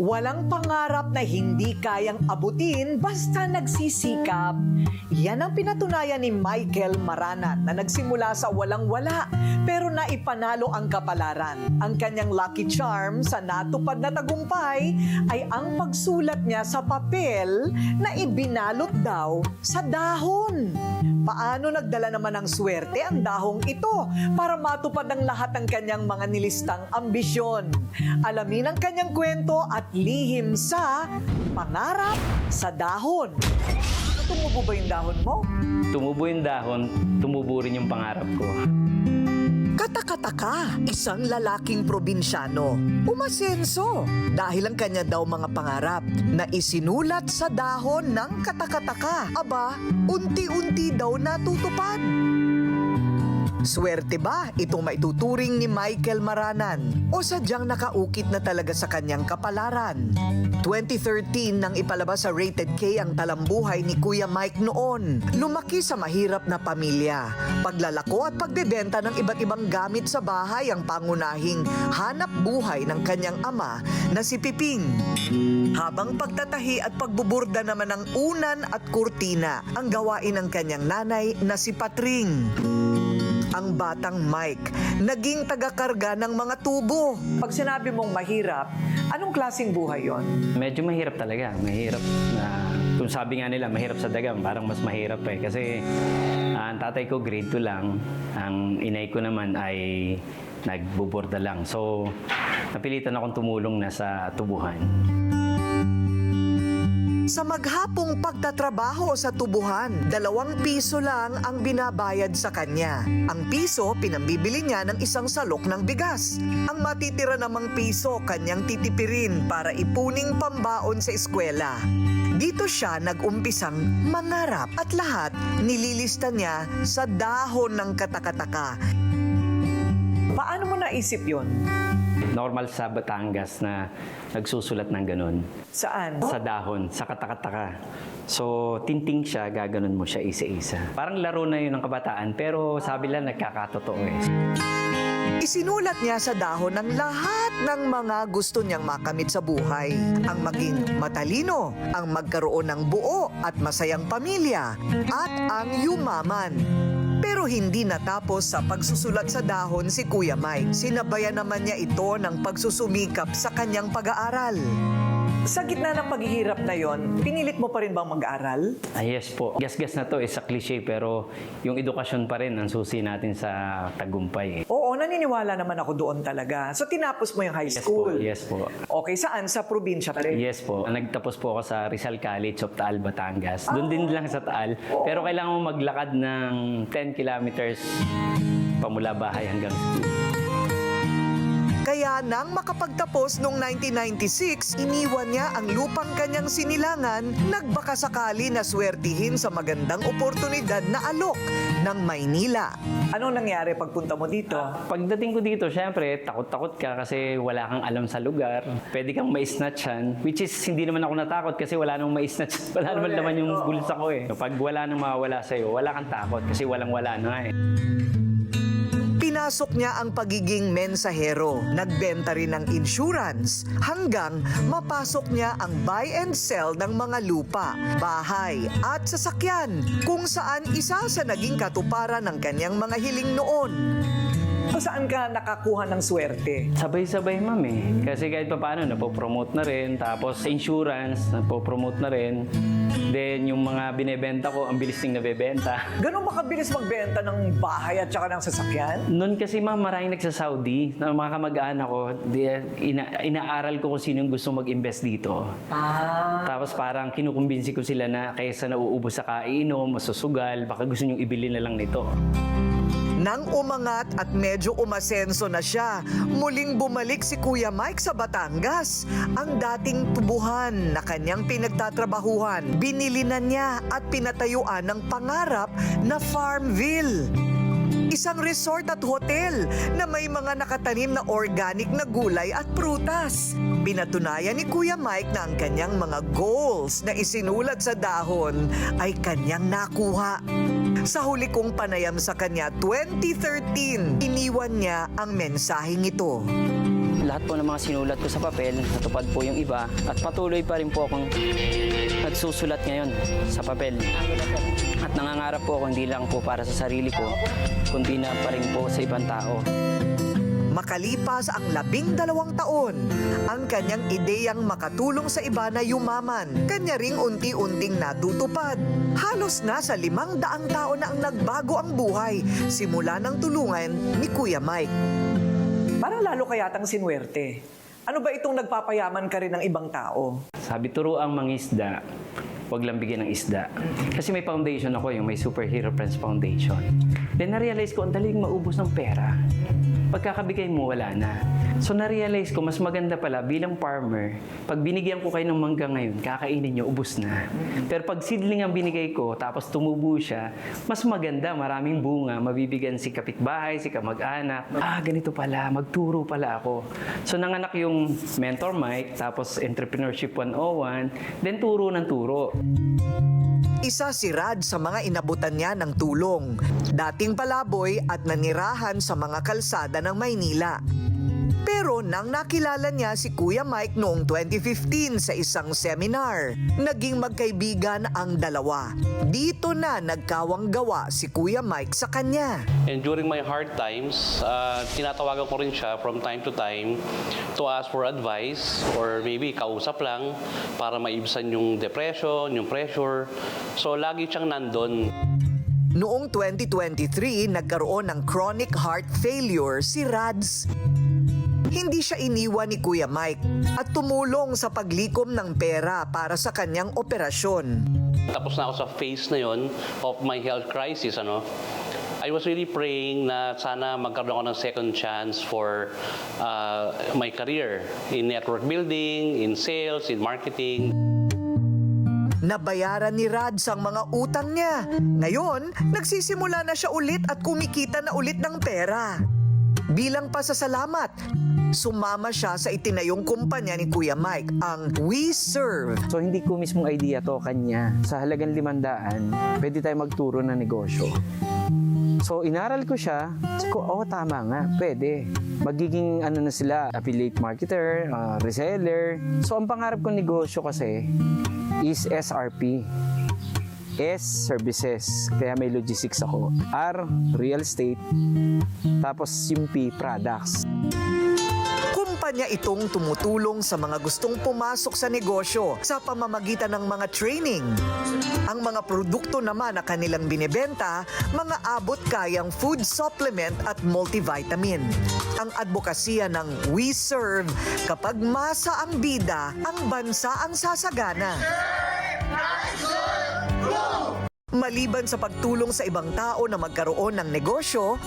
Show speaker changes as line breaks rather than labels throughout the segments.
Walang pangarap na hindi kayang abutin basta nagsisikap. Yan ang pinatunayan ni Michael Maranan na nagsimula sa walang-wala pero naipanalo ang kapalaran. Ang kanyang lucky charm sa natupad na tagumpay ay ang pagsulat niya sa papel na ibinalot daw sa dahon. Paano nagdala naman ng swerte ang dahong ito para matupad ng lahat ng kanyang mga nilistang ambisyon? Alamin ang kanyang kwento at lihim sa pangarap sa dahon. Tumubo ba yung dahon mo?
Tumubo yung dahon, tumubo rin yung pangarap ko.
Katakataka, isang lalaking probinsyano. Umasenso dahil ang kanya daw mga pangarap na isinulat sa dahon ng katakataka. Aba, unti-unti daw natutupad. Swerte ba itong maituturing ni Michael Maranan o sadyang nakaukit na talaga sa kanyang kapalaran? 2013 nang ipalabas sa Rated K ang talambuhay ni Kuya Mike noon. Lumaki sa mahirap na pamilya. Paglalako at pagbebenta ng iba't ibang gamit sa bahay ang pangunahing hanap buhay ng kanyang ama na si Piping. Habang pagtatahi at pagbuburda naman ng unan at kurtina ang gawain ng kanyang nanay na si Patring ang batang Mike, naging tagakarga ng mga tubo. Pag sinabi mong mahirap, anong klasing buhay yon?
Medyo mahirap talaga, mahirap na kung sabi nga nila mahirap sa dagang, parang mas mahirap eh. Kasi ah, ang tatay ko grade 2 lang, ang inay ko naman ay nagbuborda lang. So, napilitan akong tumulong na sa tubuhan.
Sa maghapong pagtatrabaho sa tubuhan, dalawang piso lang ang binabayad sa kanya. Ang piso, pinambibili niya ng isang salok ng bigas. Ang matitira namang piso, kanyang titipirin para ipuning pambaon sa eskwela. Dito siya nag-umpisang mangarap at lahat nililista niya sa dahon ng katakataka. Paano mo naisip yon?
Normal sa Batangas na nagsusulat ng ganun.
Saan?
Sa dahon, sa katakataka. So, tinting siya, gaganon mo siya isa-isa. Parang laro na yun ng kabataan, pero sabi lang nagkakatotoo eh.
Isinulat niya sa dahon ng lahat ng mga gusto niyang makamit sa buhay. Ang maging matalino, ang magkaroon ng buo at masayang pamilya, at ang yumaman. Pero hindi natapos sa pagsusulat sa dahon si Kuya Mike. Sinabayan naman niya ito ng pagsusumikap sa kanyang pag-aaral. Sa gitna ng paghihirap na yon, pinilit mo pa rin bang mag-aral?
Ah, yes po. Gas-gas na to is a cliche pero yung edukasyon pa rin ang susi natin sa tagumpay. Eh.
Oo, naniniwala naman ako doon talaga. So tinapos mo yung high
Yes po,
school?
yes po.
Okay, saan? Sa probinsya pa rin?
Yes po. Nagtapos po ako sa Rizal College of Taal, Batangas. Doon din lang sa Taal. Pero kailangan mo maglakad ng 10 kilometers pamula bahay hanggang school.
Kaya nang makapagtapos noong 1996, iniwan niya ang lupang kanyang sinilangan, nagbaka sakali na swertihin sa magandang oportunidad na alok ng Maynila. Anong nangyari pagpunta mo dito?
Pagdating ko dito, syempre, takot-takot ka kasi wala kang alam sa lugar. Pwede kang ma-snatchan. Which is, hindi naman ako natakot kasi wala nang ma-snatch. Wala naman naman yung bulsa ko eh. Pag wala nang mawawala sa'yo, wala kang takot kasi walang-wala na nga eh.
Pinasok niya ang pagiging mensahero, nagbenta rin ng insurance, hanggang mapasok niya ang buy and sell ng mga lupa, bahay at sasakyan, kung saan isa sa naging katuparan ng kanyang mga hiling noon. Saan ka nakakuha ng swerte?
Sabay-sabay, ma'am eh. Kasi kahit pa paano, napopromote na rin. Tapos insurance, napopromote na rin. Then yung mga binebenta ko, ang bilis ning nabebenta.
Ganun makabilis magbenta ng bahay at saka ng sasakyan?
Noon kasi ma'am, maraming nagsa-Saudi na mga kamag-anak ko, di, ina- inaaral ko kung sino yung gusto mag-invest dito.
Ah.
Tapos parang kinukumbinsi ko sila na kaysa nauubos sa kainom, masusugal, baka gusto nyong ibili na lang nito.
Nang umangat at medyo umasenso na siya, muling bumalik si Kuya Mike sa Batangas. Ang dating tubuhan na kanyang pinagtatrabahuhan, binili na niya at pinatayuan ng pangarap na Farmville. Isang resort at hotel na may mga nakatanim na organic na gulay at prutas. Pinatunayan ni Kuya Mike na ang kanyang mga goals na isinulat sa dahon ay kanyang nakuha. Sa huli kong panayam sa kanya 2013, iniwan niya ang mensaheng ito.
lahat po ng mga sinulat ko sa papel, natupad po yung iba at patuloy pa rin po akong nagsusulat ngayon sa papel. At nangangarap po ako hindi lang po para sa sarili ko, kundi na pa rin po sa ibang tao.
Makalipas ang labing dalawang taon, ang kanyang ideyang makatulong sa iba na yumaman, kanya ring unti-unting natutupad. Halos nasa limang daang tao na ang nagbago ang buhay simula ng tulungan ni Kuya Mike.
Parang lalo kayatang sinwerte. Ano ba itong nagpapayaman ka rin ng ibang tao?
Sabi, turo ang mangisda, wag lang bigyan ng isda. Kasi may foundation ako, yung may Superhero Friends Foundation. Then na-realize ko, ang daling maubos ng pera. Pagkakabigay mo, wala na. So na-realize ko, mas maganda pala bilang farmer, pag binigyan ko kayo ng mangga ngayon, kakainin nyo, ubos na. Pero pag seedling ang binigay ko, tapos tumubo siya, mas maganda, maraming bunga, mabibigyan si kapitbahay, si kamag-anak. Ah, ganito pala, magturo pala ako. So nanganak yung Mentor Mike, tapos Entrepreneurship 101, then turo ng turo.
Isa si Rad sa mga inabutan niya ng tulong. Dating palaboy at nanirahan sa mga kalsada ng Maynila. Pero nang nakilala niya si Kuya Mike noong 2015 sa isang seminar, naging magkaibigan ang dalawa. Dito na nagkawang gawa si Kuya Mike sa kanya.
And during my hard times, uh, tinatawagan ko rin siya from time to time to ask for advice or maybe kausap lang para maibsan yung depression, yung pressure. So, lagi siyang nandun.
Noong 2023, nagkaroon ng chronic heart failure si Rads. Hindi siya iniwan ni Kuya Mike at tumulong sa paglikom ng pera para sa kanyang operasyon.
Tapos na ako sa phase na yon of my health crisis, ano. I was really praying na sana magkaroon ako ng second chance for uh, my career in network building, in sales, in marketing.
Nabayaran ni Rads ang mga utang niya. Ngayon, nagsisimula na siya ulit at kumikita na ulit ng pera. Bilang pasasalamat, sumama siya sa itinayong kumpanya ni Kuya Mike, ang We Serve.
So hindi ko mismong idea to kanya. Sa halagang limandaan, pwede tayo magturo ng negosyo. So inaral ko siya, ko, oh tama nga, pwede. Magiging ano na sila, affiliate marketer, uh, reseller. So ang pangarap kong negosyo kasi is SRP. S, services. Kaya may logistics ako. R, real estate. Tapos yung P, products.
Kumpanya itong tumutulong sa mga gustong pumasok sa negosyo sa pamamagitan ng mga training. Ang mga produkto naman na kanilang binebenta, mga abot kayang food supplement at multivitamin. Ang advokasya ng We Serve, kapag masa ang bida, ang bansa ang sasagana. Maliban sa pagtulong sa ibang tao na magkaroon ng negosyo,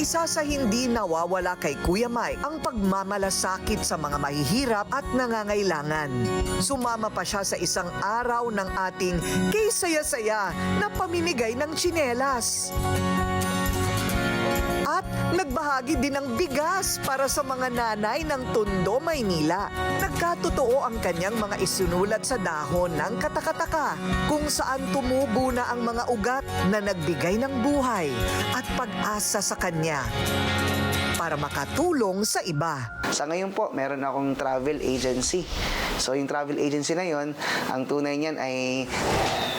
isa sa hindi nawawala kay Kuya Mike ang pagmamalasakit sa mga mahihirap at nangangailangan. Sumama pa siya sa isang araw ng ating kay saya-saya na pamimigay ng tsinelas. Nagbahagi din ng bigas para sa mga nanay ng Tondo, Maynila. Nagkatotoo ang kanyang mga isunulat sa dahon ng katakataka kung saan tumubo na ang mga ugat na nagbigay ng buhay at pag-asa sa kanya para makatulong sa iba.
Sa ngayon po, meron akong travel agency. So, yung travel agency na yon, ang tunay niyan ay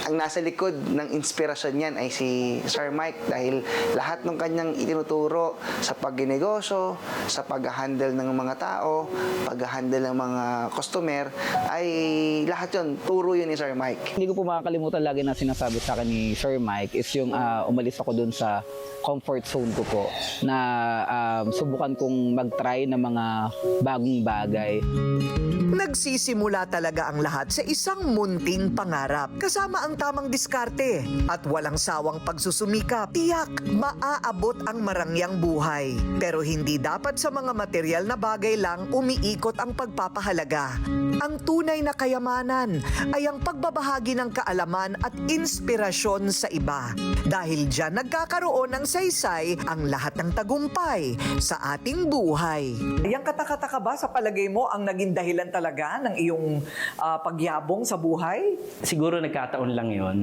ang nasa likod ng inspirasyon niyan ay si Sir Mike dahil lahat ng kanyang itinuturo sa pagginegosyo, sa pag-handle ng mga tao, pag-handle ng mga customer, ay lahat yon turo yun ni Sir Mike.
Hindi ko po makakalimutan lagi na sinasabi sa akin ni Sir Mike is yung ah, umalis ako dun sa comfort zone ko po na um, subukan kong mag-try ng mga bagong bagay.
Nagsisimula talaga ang lahat sa isang munting pangarap kasama ang tamang diskarte at walang sawang pagsusumikap. Tiyak, maaabot ang marangyang buhay. Pero hindi dapat sa mga material na bagay lang umiikot ang pagpapahalaga. Ang tunay na kayamanan ay ang pagbabahagi ng kaalaman at inspirasyon sa iba. Dahil dyan nagkakaroon ng saysay ang lahat ng tagumpay sa ating buhay.
Yang katakataka ba sa palagay mo ang naging dahilan talaga talaga ng iyong ah, pagyabong sa buhay?
Siguro nagkataon lang yon.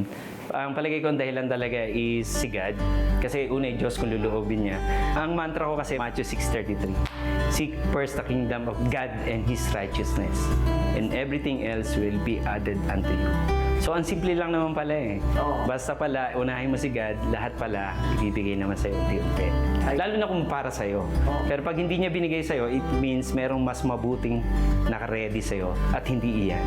Ang palagay ko ang dahilan talaga is si God. Kasi una yung Diyos kung luluhobin niya. Ang mantra ko kasi Matthew 6.33. Seek first the kingdom of God and His righteousness. And everything else will be added unto you. So ang simple lang naman pala eh. Basta pala, unahin mo si God, lahat pala ibibigay naman sa'yo unti-unti. Lalo na kung para sa'yo. Pero pag hindi niya binigay sa'yo, it means merong mas mabuting nakaready sa'yo at hindi iyan.